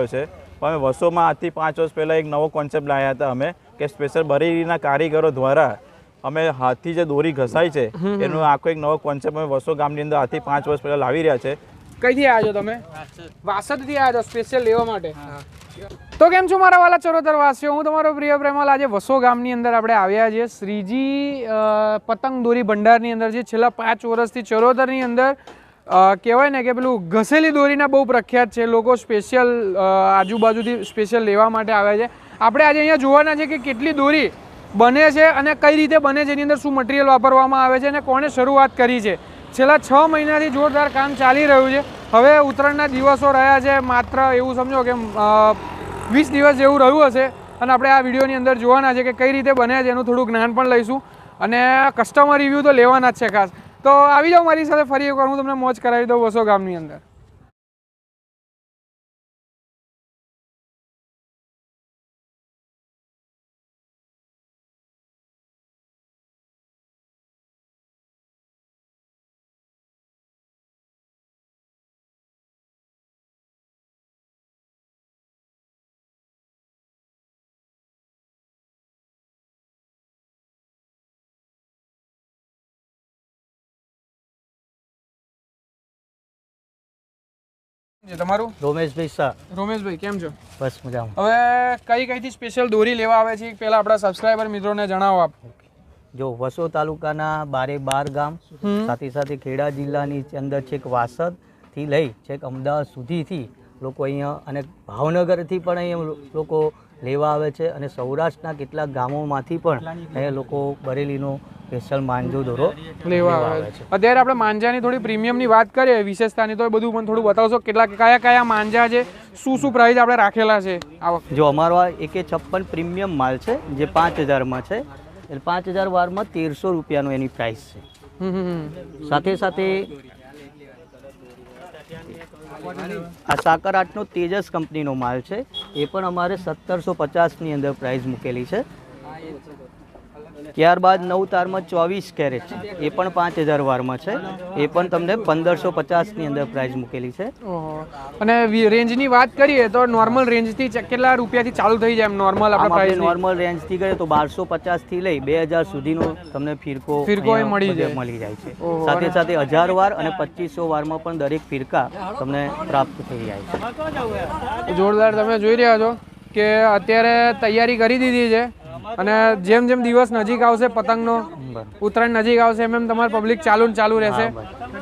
રહ્યો છે. પણ અમે વર્ષોમાં આજથી પાંચ વર્ષ પહેલાં એક નવો કોન્સેપ્ટ લાવ્યા હતા અમે કે સ્પેશિયલ બરેલીના કારીગરો દ્વારા અમે હાથથી જે દોરી ઘસાય છે એનો આખો એક નવો કોન્સેપ્ટ અમે વર્ષો ગામની અંદર આજથી પાંચ વર્ષ પહેલાં લાવી રહ્યા છે. કઈથી આવ્યા છો તમે? વાસદથી આવ્યા છો સ્પેશિયલ લેવા માટે? તો કેમ છો મારા વાલા ચરોતર વાસીઓ? હું તમારો પ્રિય પ્રેમાલ આજે વસો ગામની અંદર આપણે આવ્યા છીએ. શ્રીજી પતંગ દોરી ભંડારની અંદર જે છેલ્લા પાંચ વર્ષથી ચરોતરની અંદર કહેવાય ને કે પેલું ઘસેલી દોરીના બહુ પ્રખ્યાત છે. લોકો સ્પેશિયલ આજુબાજુથી સ્પેશિયલ લેવા માટે આવે છે. આપણે આજે અહીંયા જોવાના છે કે કેટલી દોરી બને છે અને કઈ રીતે બને છે, એની અંદર શું મટીરિયલ વાપરવામાં આવે છે અને કોણે શરૂઆત કરી છે. છેલ્લા છ મહિનાથી જોરદાર કામ ચાલી રહ્યું છે. હવે ઉત્તરાયણના દિવસો રહ્યા છે. માત્ર એવું સમજો કે વીસ દિવસ જેવું રહ્યું હશે અને આપણે આ વિડીયોની અંદર જોવાના છે કે કઈ રીતે બને છે, એનું થોડું જ્ઞાન પણ લઈશું. અને કસ્ટમર રિવ્યૂ તો લેવાના જ છે ખાસ. તો આવી જાઓ મારી સાથે ફરી એકવાર. હું તમને મોજ કરાવી દઉં વસો ગામની અંદર. તમારું? રોમેશભાઈ શાહ. રોમેશભાઈ કેમ છો? બસ મજામાં. હવે કઈ કઈથી સ્પેશિયલ દોરી લેવા આવે છે? પહેલા આપણા સબસ્ક્રાઈબર મિત્રોને જણાવો આપ. જો વસો તાલુકાના બારે બાર ગામ સાથે સાથે ખેડા જિલ્લાની અંદર છેક વાસદથી લઈ છેક અમદાવાદ સુધીથી લોકો અહીંયા અને ભાવનગરથી પણ અહીંયા લોકો લેવા આવે છે અને સૌરાષ્ટ્રના કેટલાક ગામોમાંથી પણ એ લોકો બરેલીનો સ્પેશિયલ માંજો દોરો લેવા આવે છે. અત્યારે આપણે માંજાની થોડી પ્રીમિયમની વાત કરીએ વિશેષતાની તો એ બધું પણ થોડું બતાવશો કેટલા કયા કયા માંજા છે શું શું પ્રાઇસ આપણે રાખેલા છે આ વખતે? જો અમારો આ એકે છપ્પન પ્રીમિયમ માલ છે જે પાંચ હજારમાં છે એટલે પાંચ હજાર વારમાં તેરસો રૂપિયાનો એની પ્રાઇસ છે. સાથે સાથે આ સાકર આઠનો તેજસ કંપનીનો માલ છે. એ પણ અમારે સત્તરસો પચાસની અંદર પ્રાઇસ મૂકેલી છે. ત્યારબાદ નવ તારમાં ચોવીસ કેરેટ એ પણ પાંચ હજાર વારમાં છે. એ પણ તમને પંદરસો પચાસની અંદર પ્રાઇસ મૂકેલી છે. અને રેન્જની વાત કરીએ તો નોર્મલ રેન્જથી કેટલા રૂપિયાથી ચાલુ થઈ જાય એમ નોર્મલ આપણે નોર્મલ રેન્જથી કરીએ તો બારસો પચાસથી લઈ બે હજાર સુધીનો તમને ફિરકો ફિરકો એ મળી જાય. મળી જાય છે. સાથે સાથે હજાર વાર અને પચીસો વારમાં પણ દરેક ફિરકા તમને પ્રાપ્ત થઈ જાય છે. જોરદાર તમે જોઈ રહ્યા છો કે અત્યારે તૈયારી કરી દીધી છે. અને જેમ જેમ દિવસ નજીક આવશે પતંગનો ઉત્તરાયણ નજીક આવશે એમ એમ તમારે પબ્લિક ચાલુ ને ચાલુ રહેશે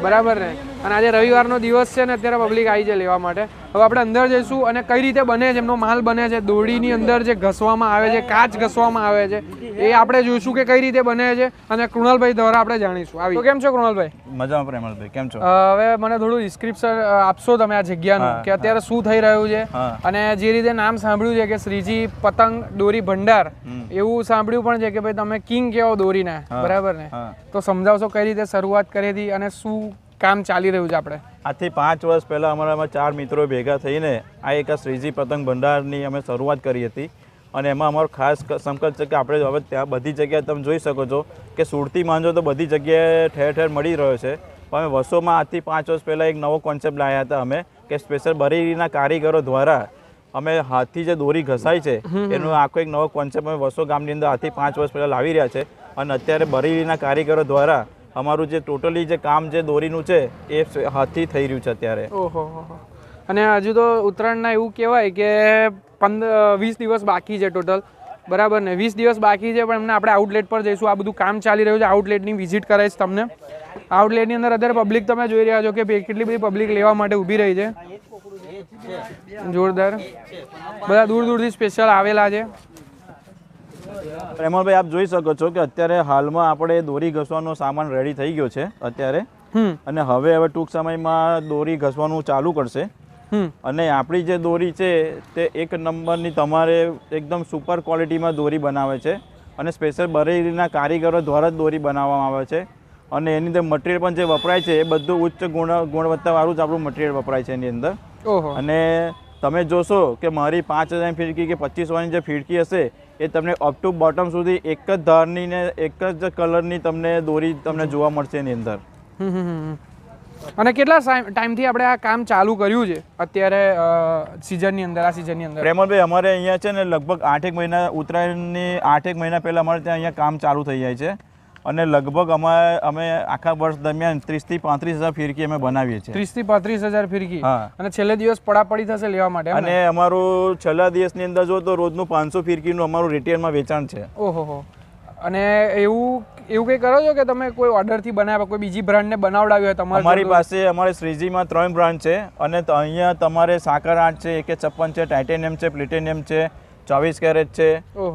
બરાબર ને? અને આજે રવિવારનો દિવસ છે ને અત્યારે પબ્લિક આવી છે લેવા માટે. હવે આપણે અંદર જઈશું અને કઈ રીતે બને છે એમનો માલ બને છે દોડીની અંદર જે ઘસવામાં આવે છે કાચ ઘસવામાં આવે છે એ આપણે જોઈશું કે કઈ રીતે બને છે અને કૃણાલભાઈ દ્વારા આપણે જાણીશું. આવી. તો કેમ છો કૃણાલભાઈ? મજામાં પ્રેમલભાઈ કેમ છો? હવે મને થોડું ડિસ્ક્રિપ્શન આપશો તમે આ જગ્યાનું કે અત્યારે શું થઈ રહ્યું છે? અને જે રીતે નામ સાંભળ્યું છે કે શ્રીજી પતંગ દોરી ભંડાર એવું સાંભળ્યું પણ છે કે ભાઈ તમે કિંગ કેવો દોરીના બરાબર ને? તો સમજાવશો કઈ રીતે શરૂઆત કરી હતી અને શું કામ ચાલી રહ્યું છે આપણે. આજથી પાંચ વર્ષ પહેલાં અમારામાં ચાર મિત્રો ભેગા થઈને આ એક શ્રીજી પતંગ ભંડારની અમે શરૂઆત કરી હતી. અને એમાં અમારો ખાસ સંકલ્પ છે કે આપણે હવે ત્યાં બધી જગ્યાએ તમે જોઈ શકો છો કે સુરતી માંજો તો બધી જગ્યાએ ઠેર ઠેર મળી રહ્યો છે. પણ અમે વર્ષોમાં આજથી પાંચ વર્ષ પહેલાં એક નવો કોન્સેપ્ટ લાવ્યા હતા અમે કે સ્પેશિયલ બરેલીના કારીગરો દ્વારા અમે હાથથી જે દોરી ઘસાય છે એનો આખો એક નવો કોન્સેપ્ટ અમે વર્ષો ગામની અંદર આજથી પાંચ વર્ષ પહેલાં લાવી રહ્યા છે. અને અત્યારે બરેલીના કારીગરો દ્વારા અમારું જે ટોટલી જે કામ જે દોરીનું છે, એ હાથથી થઈ રહ્યું છે અત્યારે. ઓહો. અને હજુ તો ઉત્તરાયણના એવું કહેવાય કે પંદર વીસ દિવસ બાકી છે ટોટલ. બરાબર ને? વીસ દિવસ બાકી છે, પણ એમને આપણે આઉટલેટ પર જઈશું. આ બધું કામ ચાલી રહ્યું છે. આઉટલેટની વિઝિટ કરાવીશ તમને. આઉટલેટની અંદર અત્યારે પબ્લિક તમે જોઈ રહ્યા છો કે કેટલી બધી પબ્લિક લેવા માટે ઊભી રહી છે. જોરદાર. બધા દૂર દૂરથી સ્પેશિયલ આવેલા છે. રેમલભાઈ આપ જોઈ શકો છો કે અત્યારે હાલમાં આપણે દોરી ઘસવાનો સામાન રેડી થઈ ગયો છે અત્યારે. અને હવે હવે ટૂંક સમયમાં દોરી ઘસવાનું ચાલુ કરશે. અને આપણી જે દોરી છે તે એક નંબરની તમારે એકદમ સુપર ક્વોલિટીમાં દોરી બનાવે છે. અને સ્પેશિયલ બરેલીના કારીગરો દ્વારા જ દોરી બનાવવામાં આવે છે. અને એની અંદર મટીરિયલ પણ જે વપરાય છે એ બધું ઉચ્ચ ગુણ ગુણવત્તાવાળું જ આપણું મટીરિયલ વપરાય છે એની અંદર. અને તમે જોશો કે મારી પાંચ હજારની ફિરકી કે પચીસ વાળી જે ફિરકી હશે એ તમને અપ ટુ બોટમ સુધી એક જ ધારની ને એક જ કલરની તમને દોરી તમને જોવા મળશે એની અંદર. અને કેટલા ટાઈમથી આપણે આ કામ ચાલુ કર્યું છે? અત્યારે સિઝનની અંદર આ સિઝનની અંદર. પ્રેમલભાઈ અમારે અહીંયા છે ને લગભગ આઠેક મહિના ઉત્તરાયણની આઠેક મહિના પહેલાં અમારે ત્યાં અહીંયા કામ ચાલુ થઈ જાય છે. અને લગભગ અમે અમે આખા વર્ષ દરમિયાન ત્રીસથી પાંત્રીસ હજાર ફિરકી અમે બનાવીએ છીએ. ત્રીસથી પાંત્રીસ હજાર ફિરકી. અને છેલ્લે દિવસ પડાપડી થશે લેવા માટે અને અમારું છેલ્લા દિવસની અંદર જો તો રોજનું પાંચસો ફિરકીનું અમારું રિટેલમાં વેચાણ છે. ઓહો અને એવું એવું કંઈ કરો છો કે તમે કોઈ ઓર્ડરથી બનાવ્યા કોઈ બીજી બ્રાન્ડને બનાવડાવી હોય તમારે અમારી પાસે અમારે શ્રીજીમાં ત્રણ બ્રાન્ડ છે અને અહીંયા તમારે સાકર આઠ છે એકે છપ્પન છે ટાઇટેનિયમ છે પ્લેટેનિયમ છે ચોવીસ કેરેટ છે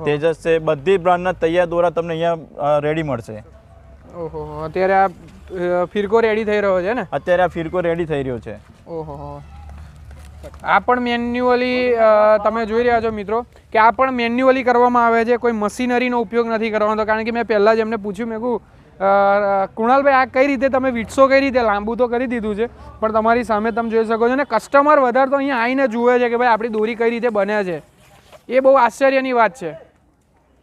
તેજસ છે બધી બ્રાન્ડના તૈયાર દોરા તમને અહીંયા રેડી મળશે. ઓહો અત્યારે આ ફિરકો રેડી થઈ રહ્યો છે ને? અત્યારે આ ફિરકો રેડી થઈ રહ્યો છે. ઓહો. આ પણ મેન્યુઅલી તમે જોઈ રહ્યા છો મિત્રો કે આ પણ મેન્યુઅલી કરવામાં આવે છે કોઈ મશીનરીનો ઉપયોગ નથી કરવાનો. કારણ કે મેં પહેલાં જ એમને પૂછ્યું મેં કહું કુણાલભાઈ આ કઈ રીતે તમે વીટસો કઈ રીતે? લાંબુ તો કરી દીધું છે પણ તમારી સામે તમે જોઈ શકો છો ને કસ્ટમર વધારે તો અહીંયા આવીને જુએ છે કે ભાઈ આપણી દોરી કઈ રીતે બને છે. એ બહુ આશ્ચર્યની વાત છે.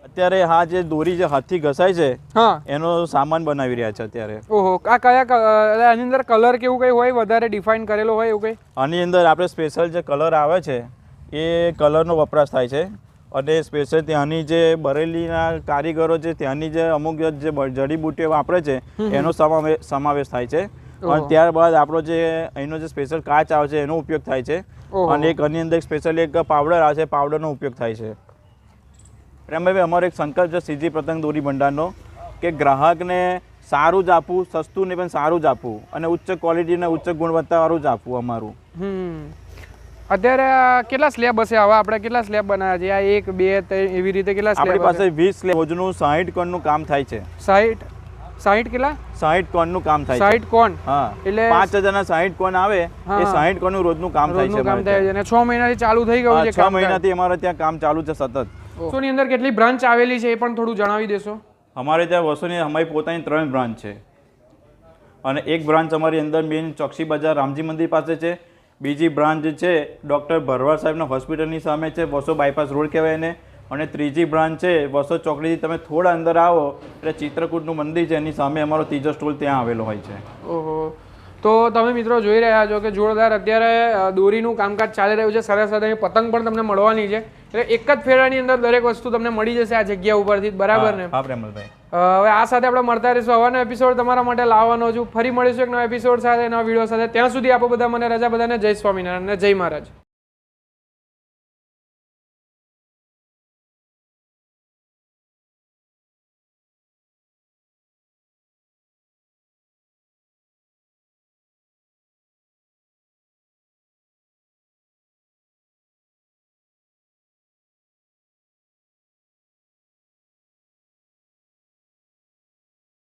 અત્યારે હા જે દોરી જે હાથથી ઘસાય છે હા. એનો સામાન બનાવી રહ્યા છે અત્યારે. ઓહો આ કયા આની અંદર કલર કેવું કંઈ હોય વધારે ડિફાઇન કરેલો હોય એવું કઈ? આની અંદર આપણે સ્પેશિયલ જે કલર આવે છે એ કલરનો વપરાશ થાય છે. અને સ્પેશિયલ ત્યાંની જે બરેલીના કારીગરો છે ત્યાંની જે અમુક જે જડીબુટીઓ વાપરે છે એનો સમાવેશ સમાવેશ થાય છે. અને ત્યારબાદ આપણો જે અહીંનો જે સ્પેશિયલ કાચ આવે છે એનો ઉપયોગ થાય છે. અને એક આની અંદર સ્પેશિયલી એક પાવડર આવે છે પાવડરનો ઉપયોગ થાય છે. પ્રેમભાઈ અમારો એક સંકલ્પ છે સીજી પતંગ દોરી ભંડારનો કે ગ્રાહકને સારું જ આપવું સસ્તું ને પણ સારું જ આપવું અને ઉચ્ચ ક્વોલિટી ને ઉચ્ચ ગુણવત્તાવાળું જ આપવું અમારું. અત્યારે કેટલા સ્લેબ હશે? હવે આપણે કેટલા સ્લેબ બનાવ્યા છે? આ એક બે એવી રીતે કેટલા સ્લેબ આપણી પાસે 20 સ્લેબ રોજનું 60 કણનું કામ થાય છે. 60 સાહીઠ કેટલા? સાહીઠ કોનનું કામ થાય સાહીઠ કોન? હા. એટલે પાંચ હજાર ના સાહીઠ કોન આવે એ સાહીઠ કોનનું રોજનું કામ થાય છે કામ થાય છે. અને છ મહિનાથી ચાલુ થઈ ગયું છે છ મહિનાથી અમારે ત્યાં કામ ચાલુ છે સતત. વસુની અંદર કેટલી બ્રાન્ચ આવેલી છે એ પણ થોડું જણાવી દેશો. અમારે ત્યાં વસુની અમારી પોતાની ત્રણ બ્રાન્ચ છે. અને એક બ્રાન્ચ અમારી અંદર મેઇન ચોકસી બજાર રામજી મંદિર પાસે છે. બીજી બ્રાન્ચ છે ડૉક્ટર ભરવાડ સાહેબના હોસ્પિટલની સામે છે વસો બાયપાસ રોડ કહેવાય એને. અને ત્રીજી બ્રાન્ચ છે વસો ચોકડીથી તમે થોડા અંદર આવો એટલે ચિત્રકૂટનું મંદિર છે એની સામે અમારો ત્રીજો સ્ટોલ ત્યાં આવેલો હોય છે. ઓહો. તો તમે મિત્રો જોઈ રહ્યા છો કે જોરદાર અત્યારે દોરીનું કામકાજ ચાલી રહ્યું છે સરસ સાથે પતંગ પણ તમને મળવાની છે. એટલે એક જ ફેરાની અંદર દરેક વસ્તુ તમને મળી જશે આ જગ્યા ઉપરથી બરાબર ને? હા પ્રેમલભાઈ. હવે આ સાથે આપણે મળતા રહીશું. હવાનો એપિસોડ તમારા માટે લાવવાનો છું. ફરી મળીશું એક નવા એપિસોડ સાથે નવા વીડિયો સાથે. ત્યાં સુધી આપો બધા મને રજા બધાને જય સ્વામિનારાયણ અને જય મહારાજ.